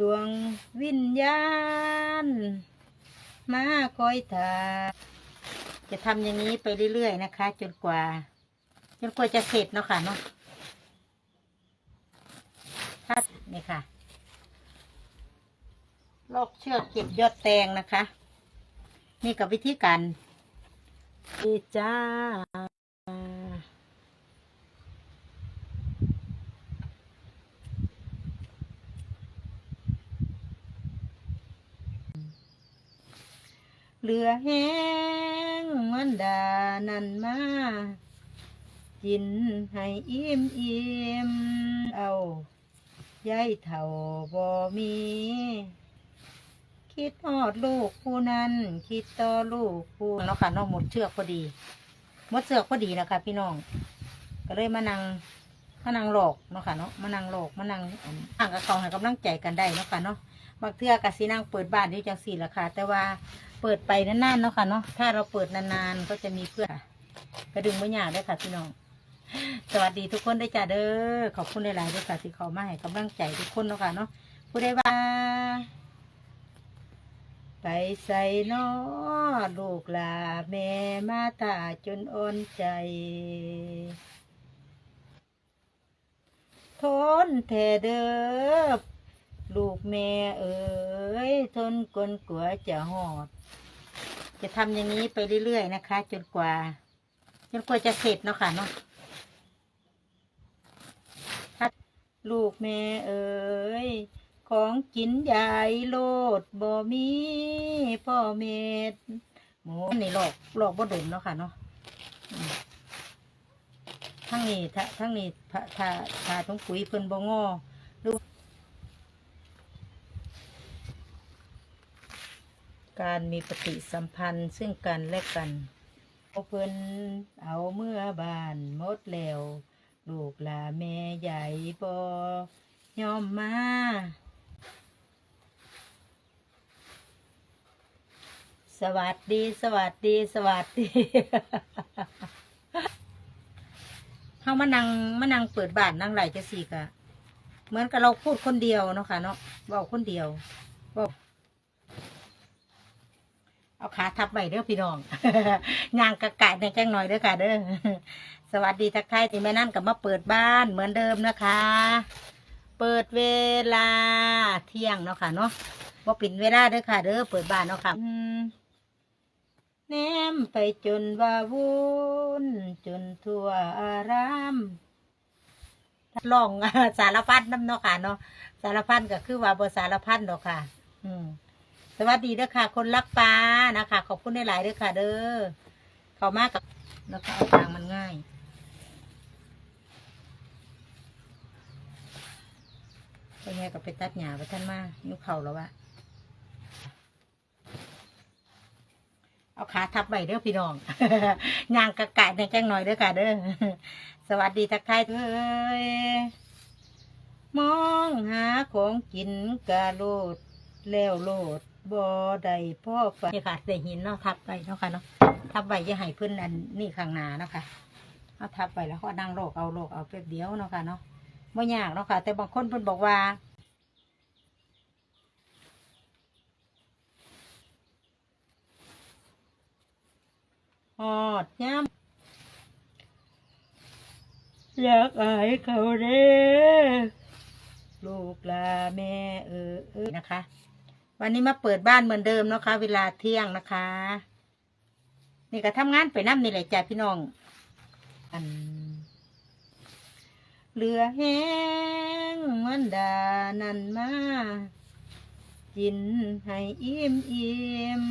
ดวงวิญญาณ มาคอยทาจะทำอย่างนี้ไปเรื่อยๆนะคะ จนกว่า จนกว่าจะเสร็จเนาะค่ะเนาะถ้านี่ค่ะ ลอกเชือกเก็บยอดแตงนะคะ นี่กับวิธีการดีจ้า เหลือแห้งมันดานันมากินให้อิ่มอิ่มเอายายเท่าบ่มี คิดฮอดลูกผู้นั้น คิดต่อลูกผู้เนาะค่ะเน้องหมดเชือกพอดีหมดเชือกพอดีนะคะพี่น้อง ก็เลยมานั่งมานั่งหลอกเนาะค่ะเนาะมานั่งหลอกมานั่งอ่างกับเขาให้กำลังใจกันได้เนาะค่ะเนาะบางเทื่อกับสีนั่งเปิดบ้านที่จังสี่ละค่ะ แต่ว่า เปิดไปนานๆเนาะค่ะเนาะถ้าเราเปิดนานๆก็จะมีเพื่อนกระดึงไม่ยากได้ค่ะพี่น้องสวัสดีทุกคนได้จ้าเด้อขอบคุณหลายๆด้วยค่ะที่เขามาให้กำลังใจทุกคนเนาะค่ะเนาะผู้ใดว่า ไปใส่นอลูกลาแม่มาตาจนอ่อนใจทนแท่เด้อ ลูกแม่เอ๋ยทนกลกลัวจะหอด จะทำอย่างนี้ไปเรื่อยๆนะคะ จนกว่า จนกว่าจะเสร็จเนาะค่ะเนาะถ้าลูกแม่เอ๋ยของกินใหญ่โลดบ่มีพ่อเม็ดหมูนี่หลอกหลอกบ่ดนเนาะค่ะเนาะทั้งนี้ทั้งนี้ถ้าถ้าถ้าต้องปุ๋ยเพิ่นบ่งอดู การมีปฏิสัมพันธ์ซึ่งกันและกันเอเพิ่นเอาเมื่อบานหมดแล้วลูกหลาแม่ใหญ่บ่ยอมมาสวัสดีสวัสดีสวัสดีเฮามานั่งมานั่งเปิดบ้านนั่งไหลจะสี่กะเหมือนกับเราพูดคนเดียวเนาะค่ะเนาะเว้าคนเดียวเว้า เอาขาทับไว้เด้อพี่น้องย่างกะกะในแจ้งหน่อยเด้อค่ะ เด้อสวัสดีทักทายที่แม่นั่นกับมาเปิดบ้านเหมือนเดิมนะคะ เปิดเวลาเที่ยงเนาะค่ะเนาะว่าปิดเวลาเด้อค่ะ เด้อเปิดบ้านเนาะค่ะอืแนมไปจนว่าวุ่นจนทั่วอารามลองสารพัดน้ำเนาะค่ะเนาะสารพัดก็คือว่าบสารพัดเนาะค่ะ อืม สวัสดีเด้อค่ะ คนรักปลานะคะ ขอบคุณในหลายๆเด้อค่ะ เด้อเขามากกับแล้วก็เอาทางมันง่ายเป็นไงก็ไปตัดหญ้าไปท่านมายุคเข่าแล้ววะเอาขาทับไว้เด้อพี่น้องย่างกะกะในแจ้งหน่อยเด้อค่ะ เด้อ สวัสดีทักทายเอ้ยมองหาของกินกะโลดแล้วโลด บ่ได้พ่อไปนี่ค่ะได้หินเนาะทับไปเนาะค่ะเนาะทับไว้อย่าให้เพิ่นอันนี่ข้างหน้าเนาะค่ะเอาทับไปแล้วก็นั่งโลกเอาโลกเอาแป๊บเดียวเนาะค่ะเนาะไม่ยากเนาะค่ะ แต่บางคนเพิ่นบอกว่าหอดย่ำอยากอายเขาเด้ลูกลาแม่เออเออนะคะ วันนี้มาเปิดบ้านเหมือนเดิมนะคะ เวลาเที่ยงนะคะ นี่ก็ทำงานไปน้ำนี่แหละจ้ะพี่น้อง อันเหลือแห้งมันดานันมากินให้อิ่มอิ่ม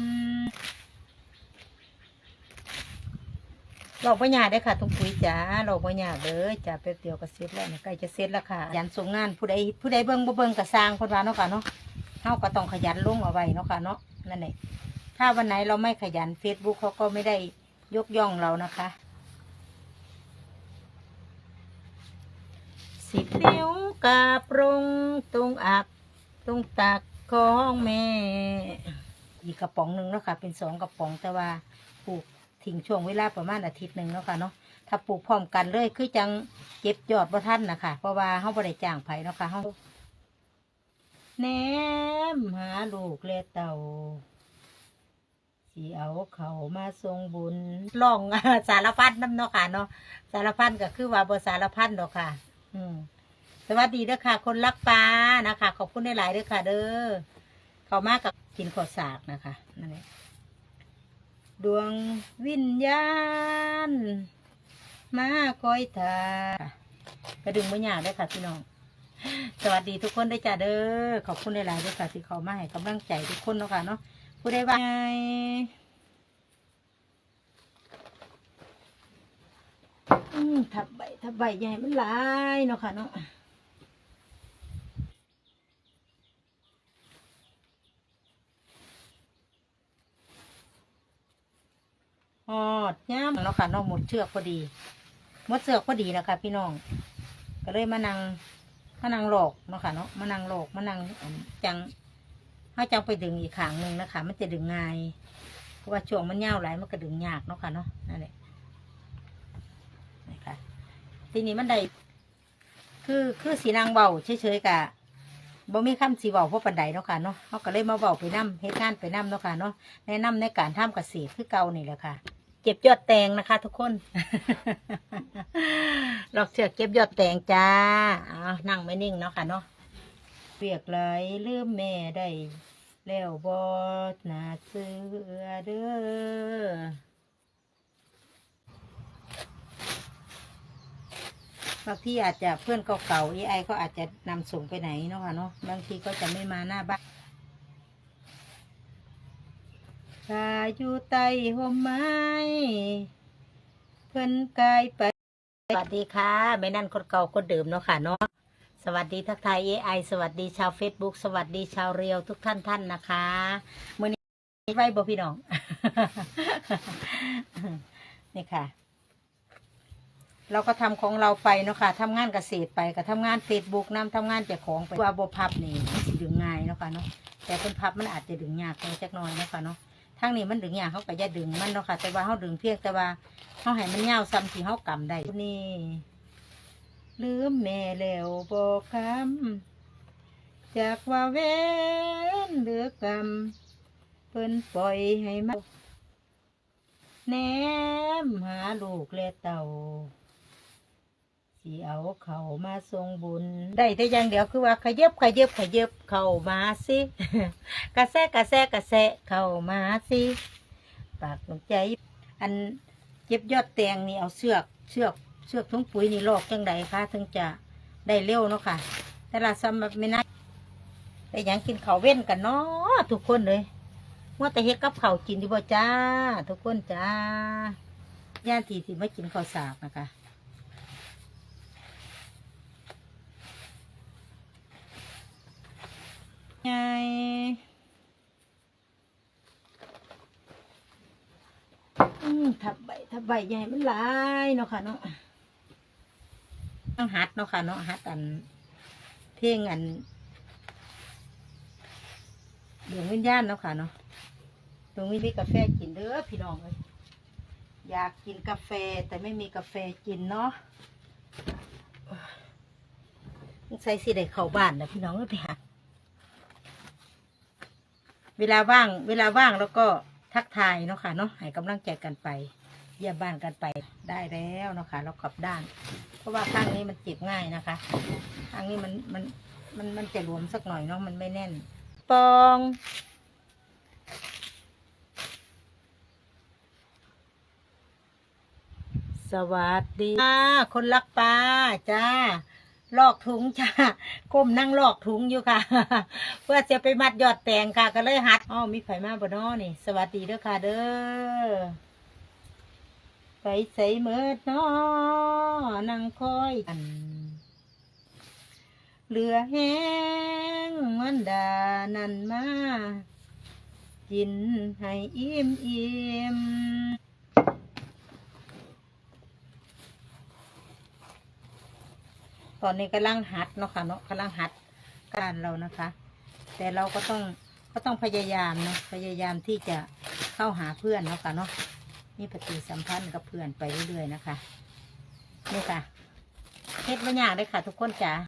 เราปัญญาได้ค่ะทุกปุ๋ยจ้าเราปัญญาเลยจ้าแป๊บเดียวก็เสร็จแล้วนะใกล้จะเสร็จแล้วค่ะยันส่งงานผู้ใดผู้ใดเบิ่งบ่เบิ่งก็สร้างคนว่าเนาะค่ะเนาะ เฮาก็ต้องขยันลงเอาไว้เนาะค่ะเนาะนั่นแหละถ้าวันไหนเราไม่ขยัน Facebook เขาก็ไม่ได้ยกย่องเรานะคะสิบนิ้วกาปรงตรงอัก ตรงตักของแม่ อีกกระป๋องหนึ่งเนาะค่ะ เป็นสองกระป๋องแต่ว่าปลูกทิ้งช่วงเวลาประมาณอาทิตย์หนึ่งเนาะค่ะเนาะถ้าปลูกพร้อมกันเลยคือจังเก็บยอดบ่ทันนะคะเพราะว่าเฮาบ่ได้จ้างไผ่เนาะค่ะเฮา แนมหาลูกและเต่าสีเอาเขามาทรงบุญลองสารพัดน้ำเนาะค่ะเนาะสารพัดก็คือว่าบสารพัดดอกค่ะ อืมสวัสดีเด้อค่ะ คนรักปลานะคะขอบคุณหลายๆเด้อค่ะ เด้อเขามากกับกินข้าวสากนะคะนั่นแหละดวงวิญญาณ มาคอยทากระดึงไม่ยากเด้ค่ะพี่น้อง สวัสดีทุกคนได้จ้าเด้อขอบคุณหลายๆด้วยค่ะที่เขามาให้กำลังใจทุกคนเนาะค่ะเนาะผู้ใดว่าไงอืมทับใบทับใบใหญ่มันหลายเนาะค่ะเนาะหอดย่ามเนาะค่ะเนาะหมดเชือกพอดีหมดเชือกพอดีนะคะพี่น้อง ก็เลยมานั่ง มานั่งหลอกเนาะค่ะเนาะมานั่งหลอกมานั่งจังถ้าจังไปดึงอีกขางหนึ่งนะคะ มันจะดึงง่ายเพราะว่าช่วงมันยาวหลายมันก็ดึงยากเนาะค่ะเนาะนั่นแหละนะคะทีนี้มันได้คือคือสีนางเบาเฉยๆกะบ่มีคำสีเบาเพราะปันไดเนาะค่ะเนาะเขาก็เลยมาเบาไปนํเฮ็ดงานไปนํเนาะค่ะเนาะแนะนำในการทำเกษตรคือเก่านี่แหละค่ะ เก็บยอดแตงนะคะทุกคนลอกเชือกเก็บยอดแตงจ้าอ้าวนั่งไม่นิ่งเนาะค่ะเนาะเปียกไหลลืมแม่ได้แล้วบอดนาเสือเด้อบางทีอาจจะเพื่อนเก่าๆ AI ก็อาจจะนำส่งไปไหนเนาะค่ะเนาะบางทีก็จะไม่มาหน้าบ้าน กาอยู่ใต้ห่มไม้เพิ่นกายไป สวัสดีค่ะไม่นั่นคนเก่าคนเดิมเนาะค่ะเนาะสวัสดีทักทาย AI สวัสดีชาว Facebook สวัสดีชาวเรียวทุกท่านท่านนะคะมื่อนี้ไว้บ่พี่น้อง นี่ค่ะ เราก็ทำของเราไปเนาะค่ะทำงานเกษตรไปก็ทำงาน Facebook นำทำงานเจ้าของไปว่าบ่พับนี่สิดึงง่ายเนาะค่ะเนาะแต่คนพับมันอาจจะดึงยากไปจักหน่อยเนาะค่ะเนาะ ทางนี้มันดึงอย่ากเขาก็จะดึงมันเนาะค่ะ แต่ว่าเขาดึงเพียงแต่ว่าเขาให้มันยาซ้ำที่เขากำได้นี่ลืมแม่แล้วบอกคำจากว่าเว้นเหลือกรรมเพิ่นปล่อยให้มาแนมหาลูกและเต่า สิเอาเขามาทรงบุญ ได้แต่อย่างเดียวคือว่าขยับขยับขยับเข้ามาสิกระแซะกระแซะกระแซะเข้ามาสิปากหลงใจ อันเจ็บยอดแตงนี่เอาเสือกเชือกเชือกถุงปุ๋ยนี่ลอกจังใดคะถึงจะได้เร็วเนาะค่ะ แต่ละสำหรับไม่น่าแต่ยังกินเข้าเว้นกันเนาะทุกคนเลยว่าแต่เฮ็ดกับเข้ากินดีบ่จ้า ทุกคนจ้าย่านทีสิมากินข้าวสากนะคะ ไงทับใบทับใบใหญ่มันหลายเนาะค่ะเนาะต้องหัดเนาะค่ะเนาะหัดอันเพ่งอันดวงวิญญาณเนาะค่ะเนาะดวงวิญญาณกาแฟกินเด้อพี่น้องเลยอยากกินกาแฟแต่ไม่มีกาแฟกินเนาะใส่สิได้เข้าบ้านนะพี่น้องไปหา เวลาว่าง เวลาว่างแล้วก็ทักทายเนาะค่ะเนาะให้กำลังใจกันไป เยี่ยมบ้านกันไปได้แล้วเนาะค่ะเรากลับด้าน เพราะว่าข้างนี้มันเจ็บง่ายนะคะข้างนี้มันมันมันมันจะหลวมสักหน่อยเนาะมันไม่แน่น ปองสวัสดีจ้าคนรักปลาจ้า ลอกถุงจ้าก้มนั่งลอกถุงอยู่ค่ะ เพื่อจะไปมัดยอดแตงค่ะ ก็เลยหัดอ๋อมีไผมาบ่นอนี่ สวัสดีเด้อค่ะ เด้อไปใส่เมิดนอนั่งคอยอันเหลือแห้งวันดานันมากินให้อิ่มอิ่ม ตอนนี้กำลังหัดเนาะค่ะเนาะกำลังหัดการเรานะคะ แต่เราก็ต้องก็ต้องพยายามเนาะพยายามที่จะเข้าหาเพื่อนเนาะค่ะเนาะนี่ปฏิสัมพันธ์กับเพื่อนไปเรื่อยๆนะคะนี่ค่ะเฮ็ดไม่ยากเลยค่ะ ทุกคนจ๋า